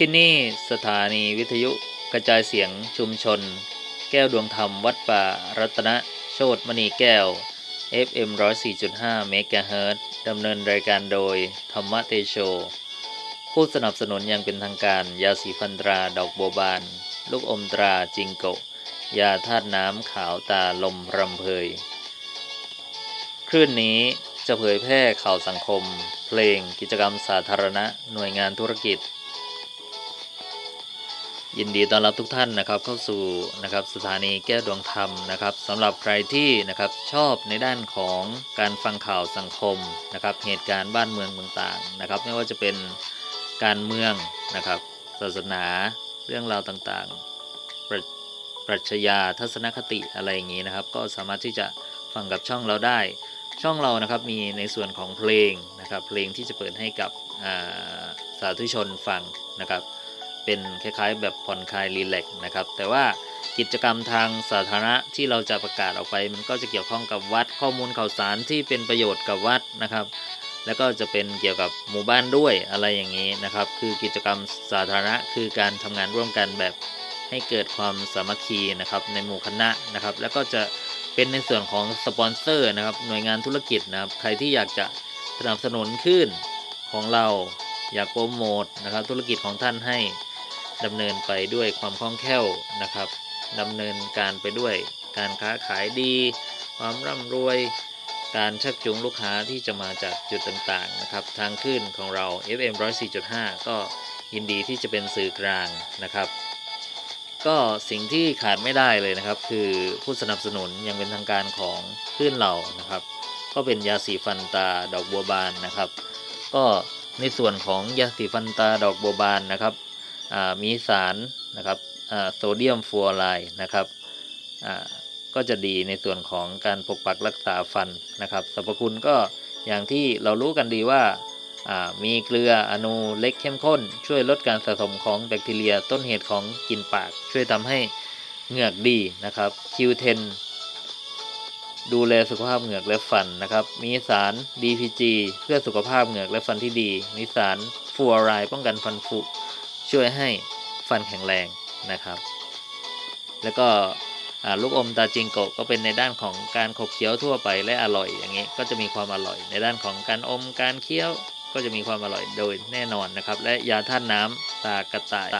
ที่นี่สถานีวิทยุกระจายเสียงชุมชน แก้วดวงธรรมวัดป่ารัตนโชตมณีแก้ว FM 104.5เมกะเฮิรตซ์ดำเนินรายการโดย ธรรมเตโช ผู้สนับสนุนอย่างเป็นทางการ ยาสีฟันตราดอกโบบาน ลูกอมตราจิงโกยาธาตุน้ำขาวตาลมรำเพย คลื่นนี้จะเผยแพร่ข่าวสังคม เพลงกิจกรรมสาธารณะ หน่วยงานธุรกิจ ยินดีต้อนรับทุกท่านนะครับเข้าสู่นะครับสถานีแก้วดวงธรรมนะครับสำหรับใครที่นะครับชอบในด้านของการฟังข่าวสังคมนะครับเหตุการณ์บ้านเมืองต่างๆนะครับไม่ว่าจะเป็นการเมืองนะครับศาสนาเรื่องราวต่างๆปรัชปรัชญาทัศนคติอะไรอย่างนี้นะครับ ก็สามารถที่จะฟังกับช่องเราได้ ช่องเรานะครับมีในส่วนของเพลงนะครับเพลงที่จะเปิดให้กับสาธุชนฟังนะครับ เป็นคล้ายๆ แบบผ่อนคลายรีแลกนะครับ แต่ว่ากิจกรรมทางสาธารณะที่เราจะประกาศออกไป มันก็จะเกี่ยวข้องกับวัดข้อมูลข่าวสารที่เป็นประโยชน์กับวัดนะครับ แล้วก็จะเป็นเกี่ยวกับหมู่บ้านด้วยอะไรอย่างนี้นะครับ คือกิจกรรมสาธารณะคือการทำงานร่วมกันแบบให้เกิดความสามัคคีนะครับในหมู่คณะนะครับ แล้วก็จะเป็นในส่วนของสปอนเซอร์นะครับหน่วยงานธุรกิจนะครับ ใครที่อยากจะสนับสนุนขึ้นของเราอยากโปรโมทนะครับธุรกิจของท่านให้ ดำเนินไปด้วยความคล่องแคล่วนะครับดำเนินการไปด้วยการค้าขายดี ความร่ำรวย การชักจูงลูกค้าที่จะมาจากจุดต่างๆนะครับ ทางขึ้นของเรา FM 104.5 ก็ยินดีที่จะเป็นสื่อกลางนะครับ ก็สิ่งที่ขาดไม่ได้เลยนะครับ คือผู้สนับสนุนยังเป็นทางการของคลื่นเรานะครับ ก็เป็นยาสีฟันตาดอกบัวบานนะครับ ก็ในส่วนของยาสีฟันตาดอกบัวบานนะครับ มีสารนะครับโซเดียมฟลูออไรด์นะครับก็จะดีในส่วนของการปกปักรักษาฟันนะครับสรรพคุณก็อย่างที่เรารู้กันดีว่ามีเกลืออนูเล็กเข้มข้น ช่วยลดการสะสมของแบคทีเรียต้นเหตุของกลิ่นปาก ช่วยทำให้เหงือกดีนะครับ Q10 ดูแลสุขภาพเหงือกและฟันนะครับ มีสาร DPG เพื่อสุขภาพเหงือกและฟันที่ดี มีสารฟูออไรด์ป้องกันฟันผุ ช่วยให้ฟันแข็งแรงนะครับ แล้วก็ลูกอมตาจิงโกะก็เป็นในด้านของการขบเคี้ยวทั่วไปและอร่อยอย่างนี้ก็จะมีความอร่อย ในด้านของการอมการเคี้ยวก็จะมีความอร่อยโดยแน่นอนนะครับ และยาท่าตุน้ำตากระต่าย